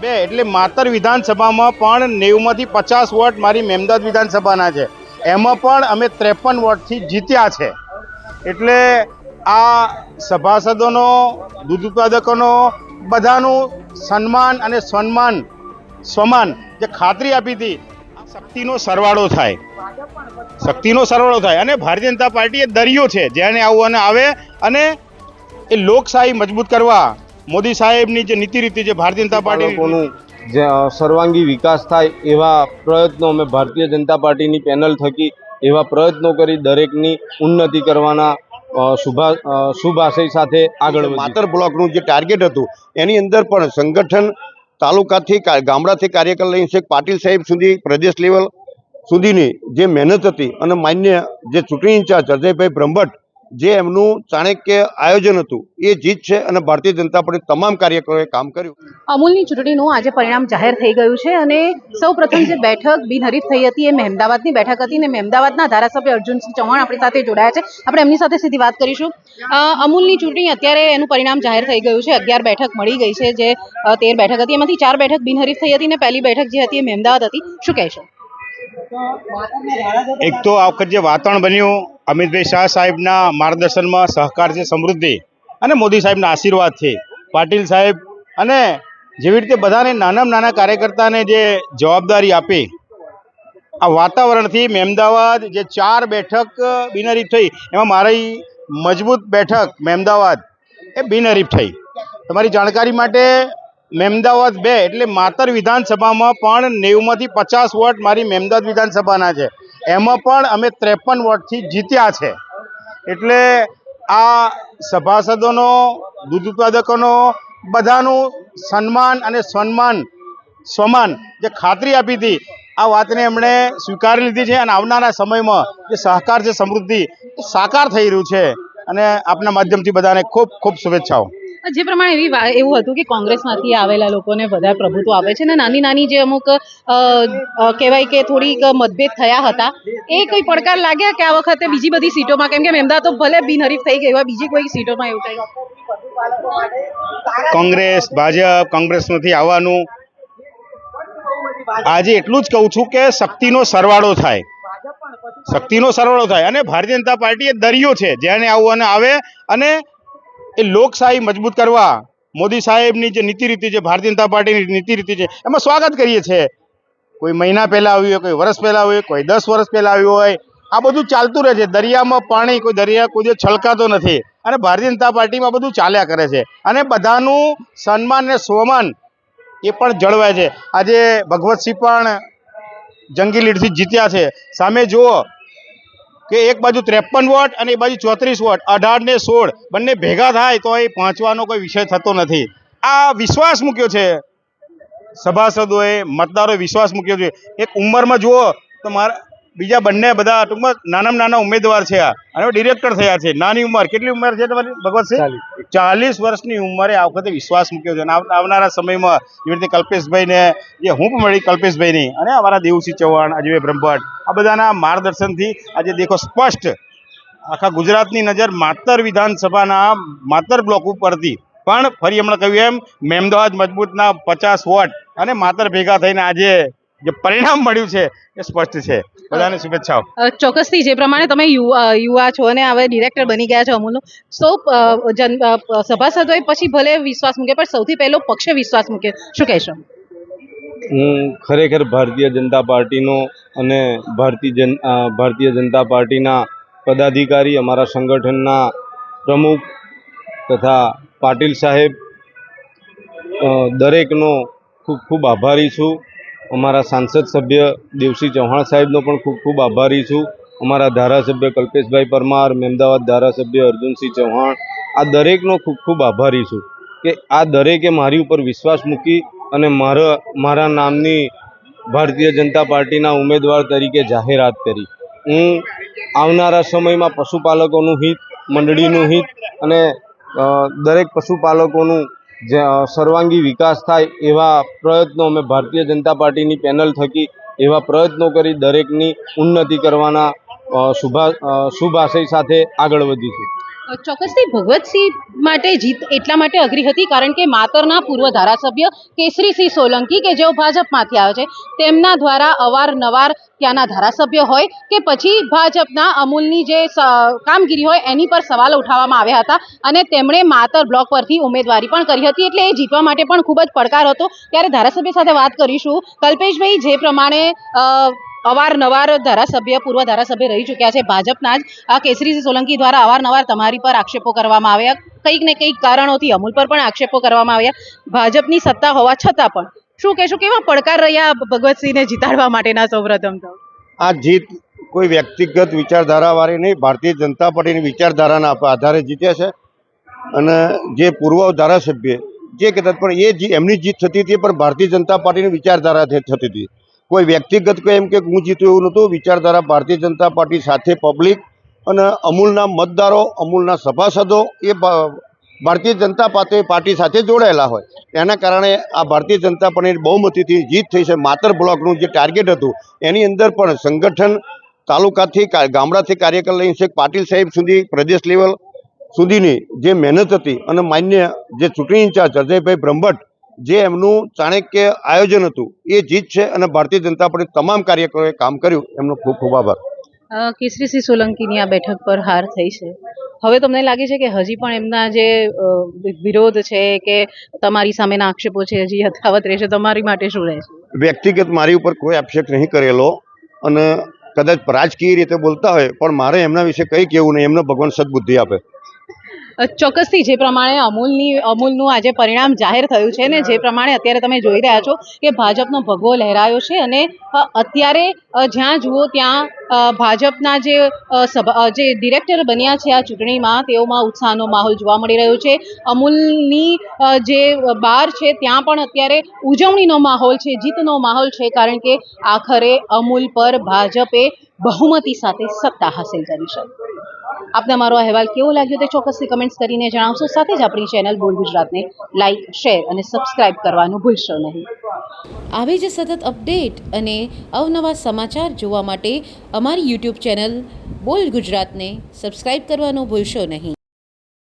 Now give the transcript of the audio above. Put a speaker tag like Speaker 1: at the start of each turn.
Speaker 1: બે, એટલે માતર વિધાનસભામાં પણ નેવુંમાંથી પચાસ વોટ મારી મેમદાદ વિધાનસભાના છે. એમાં પણ અમે ત્રેપન વોટથી જીત્યા છે. એટલે આ સભાસદોનો, દૂધ ઉત્પાદકોનો બધાનું સન્માન અને સન્માન સમાન જે ખાતરી આપી હતી શક્તિનો સરવાળો થાય. શક્તિનો સરવાળો થાય અને ભારતીય જનતા પાર્ટી એ દરિયો છે, જેને આવવાને આવે અને એ લોકશાહી મજબૂત કરવા મોદી સાહેબની જે નીતિ રીતિ છે ભારતીય જનતા
Speaker 2: પાર્ટીનું જે સર્વાંગી વિકાસ થાય એવા પ્રયત્નો અમે ભારતીય જનતા પાર્ટીની પેનલ થકી એવા પ્રયત્નો કરી દરેકની ઉન્નતિ કરવાના શુભા શુભાશય સાથે આગળ
Speaker 3: માતર બ્લોકનું જે ટાર્ગેટ હતું એની અંદર પણ સંગઠન તાલુકાથી ગામડાથી કાર્યકર લઈ છે પાટીલ સાહેબ સુધી પ્રદેશ લેવલ સુધીની જે મહેનત હતી અને માન્ય જે ચૂંટણી ઇન્ચાર્જ અજયભાઈ બ્રહ્મભટ્ટ જે એમનું ચાણક્ય આયોજન હતું એ જીત છે અને ભારતીય જનતા પાર્ટી તમામ કાર્યકરોએ કામ કર્યું.
Speaker 4: અમૂલની ચૂંટણીનું આજે પરિણામ જાહેર થઈ ગયું છે અને સૌપ્રથમ જે બેઠક બિનહરીફ થઈ હતી એ મહેમદાવાદની બેઠક હતી અને મહેમદાવાદના ધારાસભ્ય અર્જુનસિંહ ચૌહાણ આપણી સાથે જોડાયા છે. આપણે એમની સાથે સીધી વાત કરીશું. અમૂલની ચૂંટણી અત્યારે એનું પરિણામ જાહેર થઈ ગયું છે. અગિયાર બેઠક મળી ગઈ છે જે તેર બેઠક હતી. એમાંથી ચાર બેઠક બિનહરીફ થઈ હતી અને પહેલી બેઠક જે હતી એ મહેમદાવાદ હતી. શું કહેશો?
Speaker 1: એક તો આ વખત જે વાતાવરણ બન્યું અમિતભાઈ શાહ સાહેબના માર્ગદર્શનમાં સહકાર છે, સમૃદ્ધિ અને મોદી સાહેબના આશીર્વાદ છે પાટીલ સાહેબ અને જેવી રીતે બધાને નાનામાં નાના કાર્યકર્તાને જે જવાબદારી આપી, આ વાતાવરણથી મહેમદાવાદ જે ચાર બેઠક બિનહરીફ થઈ, એમાં મારી મજબૂત બેઠક મહેમદાવાદ એ બિનહરીફ થઈ. તમારી જાણકારી માટે મહેમદાવાદ બે, એટલે માતર વિધાનસભામાં પણ નેવુંમાંથી પચાસ વોટ મારી મહેમદાવાદ વિધાનસભાના છે. એમાં પણ અમે ત્રેપન વોટથી જીત્યા છે. એટલે આ સભાસદોનો, દૂધ ઉત્પાદકોનો બધાનું સન્માન અને સન્માન સમાન જે ખાતરી આપી હતી, આ વાતને એમણે સ્વીકારી લીધી છે અને આવનારા સમયમાં જે સહકાર છે સમૃદ્ધિ, એ સાકાર થઈ રહ્યું છે. અને આપના માધ્યમથી બધાને ખૂબ ખૂબ શુભેચ્છાઓ.
Speaker 4: જે પ્રમાણે એવી એવું હતું કે કોંગ્રેસમાંથી આવેલા લોકોને વધારે પ્રભુત્વ આવે છે ને નાની નાની જે અમુક કહેવાય કે થોડીક મતભેદ થયા હતા એ કોઈ પડકાર લાગ્યા કે આ વખતે બીજી બધી સીટોમાં? કેમ કે મહેમદાવાદ તો ભલે બિનહરીફ થઈ ગઈ હોય બીજી કોઈ સીટોમાં એવું કંઈ?
Speaker 1: કોંગ્રેસ ભાજપ કોંગ્રેસમાંથી આવવાનું. આજે એટલું જ કહું છું કે શક્તિનો સરવાળો થાય. શક્તિનો સરવાળો થાય. અને ભારતીય જનતા પાર્ટી એ દરિયો છે, જેને આવું અને આવે અને એ લોકશાહી મજબૂત કરવા. મોદી સાહેબની જે નીતિ રીતિ છે, ભારતીય જનતા પાર્ટીની નીતિ રીતિ છે, એમાં સ્વાગત કરીએ છીએ. કોઈ મહિના પહેલાં આવ્યું હોય, કોઈ વર્ષ પહેલાં આવ્યું હોય, કોઈ દસ વર્ષ પહેલાં આવ્યું હોય, આ બધું ચાલતું રહે છે. દરિયામાં પાણી, કોઈ દરિયા, કોઈ છલકાતો નથી. અને ભારતીય જનતા પાર્ટીમાં બધું ચાલ્યા કરે છે. અને બધાનું સન્માન અને સ્વમાન એ પણ જળવાય છે. આજે ભગવતસિંહ પણ જંગી લીડથી જીત્યા છે. સામે જુઓ કે એક બાજુ ત્રેપન વોટ અને એક બાજુ ચોત્રીસ વોટ, અઢાર ને સોળ, બંને ભેગા થાય તો એ પહોંચવાનો કોઈ વિષય થતો નથી. આ વિશ્વાસ મૂક્યો છે. સભાસદોએ, મતદારોએ વિશ્વાસ મૂક્યો છે. એક ઉંમરમાં જુઓ તો મારા બીજા બંને બધા ટૂંકમાં નાનામાં નાના ઉમેદવાર છે આ. અને ડિરેક્ટર થયા છે. નાની ઉંમર. કેટલી ઉંમર છે તમારી ભગવતસિંહ? ચાલીસ. વર્ષની ઉંમરે આ વખતે વિશ્વાસ મૂક્યો છે. આવનારા સમયમાં જેવી રીતે કલ્પેશભાઈને જે હું પણ મળી કલ્પેશભાઈની અને અમારા દેવસિંહ ચૌહાણ અજય બ્રહ્મભટ્ટ આ બધાના માર્ગદર્શનથી આજે દેખો સ્પષ્ટ આખા ગુજરાતની નજર માતર વિધાનસભાના માતર બ્લોક ઉપરથી. પણ ફરી હમણાં કહ્યું એમ મેમદાવાદ મજબૂતના પચાસ વોટ અને માતર ભેગા થઈને આજે જે પરિણામ મળ્યું છે એ સ્પષ્ટ છે. બધાને શુભેચ્છાઓ.
Speaker 4: ચોક્કસથી જે પ્રમાણે તમે યુવા છો અને હવે ડિરેક્ટર બની ગયા છો અમૂલનું સૌ જન સભાસદોએ પછી ભલે વિશ્વાસ મૂકે પણ સૌથી પહેલો પક્ષે વિશ્વાસ મૂકે. શું કહેશો?
Speaker 2: હું ખરેખર ભારતીય જનતા પાર્ટીનો અને ભારતીય જન ભારતીય જનતા પાર્ટીના પદાધિકારી અમારા સંગઠનના પ્રમુખ તથા પાટીલ સાહેબ દરેકનો ખૂબ ખૂબ આભારી છું. અમારા સાંસદ સભ્ય દેવસિંહ ચૌહાણ સાહેબનો પણ ખૂબ ખૂબ આભારી છું. અમારા ધારાસભ્ય કલ્પેશભાઈ પરમાર મહેમદાવાદ ધારાસભ્ય અર્જુનસિંહ ચૌહાણ, આ દરેકનો ખૂબ ખૂબ આભારી છું કે આ દરેકે મારી ઉપર વિશ્વાસ મૂકી અને મારા મારા નામની ભારતીય જનતા પાર્ટીના ઉમેદવાર તરીકે જાહેરાત કરી. હું આવનારા સમયમાં પશુપાલકોનું હિત, મંડળીનું હિત અને દરેક પશુપાલકોનું જે સર્વાંગી વિકાસ થાય એવા પ્રયત્નો અમે ભારતીય જનતા પાર્ટીની પેનલ થકી એવા પ્રયત્નો કરી દરેકની ઉન્નતિ કરવાના શુભા શુભ આશય સાથે આગળ વધીશું.
Speaker 4: ચોક્કસથી ભગવતસિંહ માટે જીત એટલા માટે અઘરી હતી કારણ કે માતરના પૂર્વ ધારાસભ્ય કેસરીસિંહ સોલંકી કે જેઓ ભાજપમાંથી આવે છે, તેમના દ્વારા અવારનવાર ત્યાંના ધારાસભ્ય હોય કે પછી ભાજપના અમૂલની જે કામગીરી હોય એની પર સવાલ ઉઠાવવામાં આવ્યા હતા અને તેમણે માતર બ્લોક પરથી ઉમેદવારી પણ કરી હતી એટલે એ જીતવા માટે પણ ખૂબ જ પડકાર હતો. ત્યારે ધારાસભ્ય સાથે વાત કરીશું. કલ્પેશભાઈ, જે પ્રમાણે અવારનવાર ધારાસભ્ય, પૂર્વ ધારાસભ્ય રહી ચૂક્યા છે. ભાજપના જ આ કેસરીસિંહ સોલંકી દ્વારા અવારનવાર તમારી પર આક્ષેપો કરવામાં આવ્યા. કંઈક ને કંઈક કારણોથી અમૂલ પર પણ આક્ષેપો કરવામાં આવ્યા. ભાજપની સત્તા હોવા છતાં પણ શું કહેશું, કેવા પડકાર રહ્યા ભગવતસિંહને જીતાડવા માટેના સૌપ્રથમ તો?
Speaker 3: આ જીત કોઈ વ્યક્તિગત વિચારધારાવાળી નહીં. ભારતીય જનતા પાર્ટીની વિચારધારાના આધારે જીત્યા છે. અને જે પૂર્વ ધારાસભ્ય જે કહેતા પણ એ એમની જીત થતી હતી, પણ ભારતીય જનતા પાર્ટીની વિચારધારાથી થતી હતી. કોઈ વ્યક્તિગત કોઈ એમ કે હું જીતું એવું નહોતું, વિચારધારા ભારતીય જનતા પાર્ટી સાથે પબ્લિક અને અમૂલના મતદારો, અમૂલના સભાસદો એ ભારતીય જનતા પાર્ટી પાર્ટી સાથે જોડાયેલા હોય. એના કારણે આ ભારતીય જનતા પાર્ટીની બહુમતીથી જીત થઈ છે. માતર બ્લોકનું જે ટાર્ગેટ હતું, એની અંદર પણ સંગઠન તાલુકાથી કા- ગામડાથી કાર્યકર લઈને છે પાટીલ સાહેબ સુધી, પ્રદેશ લેવલ સુધીની જે મહેનત હતી અને માન્ય જે ચૂંટણી ઇન્ચાર્જ અજયભાઈ બ્રહ્મભટ્ટ જે એમનું ચાણક્ય આયોજન હતું એ જીત છે અને ભારતીય જનતા પાર્ટી તમામ કાર્યકરોએ કામ કર્યું એમનો ખૂબ ખૂબ આભાર.
Speaker 4: કેસરીસિંહ સોલંકીની આ બેઠક પર હાર થઈ છે. હવે તમને લાગે છે કે હજી પણ એમના જે વિરોધ છે કે તમારી સામેના આક્ષેપો છે હજી યથાવત રહેશે તમારી માટે શું રહેશે?
Speaker 3: વ્યક્તિગત મારી ઉપર કોઈ આક્ષેપ નહીં કરેલો અને કદાચ રાજકીય રીતે બોલતા હોય પણ મારે એમના વિશે કંઈ કહેવું નહીં એમને ભગવાન સદબુદ્ધિ આપે.
Speaker 4: ચોક્કસથી જે પ્રમાણે અમૂલની, અમૂલનું આજે પરિણામ જાહેર થયું છે ને જે પ્રમાણે અત્યારે તમે જોઈ રહ્યા છો કે ભાજપનો ભગવો લહેરાયો છે અને અત્યારે જ્યાં જુઓ ત્યાં ભાજપના જે સભા જે ડિરેક્ટર બન્યા છે આ ચૂંટણીમાં તેઓમાં ઉત્સાહનો માહોલ જોવા મળી રહ્યો છે. અમૂલની જે બાર છે ત્યાં પણ અત્યારે ઉજવણીનો માહોલ છે, જીતનો માહોલ છે કારણ કે આખરે અમૂલ પર ભાજપે બહુમતી સાથે સત્તા હાંસિલ કરી છે. આપને મારો અહેવાલ કેવો લાગ્યો તે ચોક્કસથી કમેન્ટ્સ કરીને જણાવશો. સાથે જ આપણી ચેનલ બોલ ગુજરાતને લાઇક શેર અને સબસ્ક્રાઇબ કરવાનું ભૂલશો નહીં.
Speaker 5: આવી જ સતત અપડેટ અને અવનવા સમાચાર જોવા માટે અમારી યુટ્યુબ ચેનલ બોલ ગુજરાતને સબસ્ક્રાઇબ કરવાનું ભૂલશો નહીં.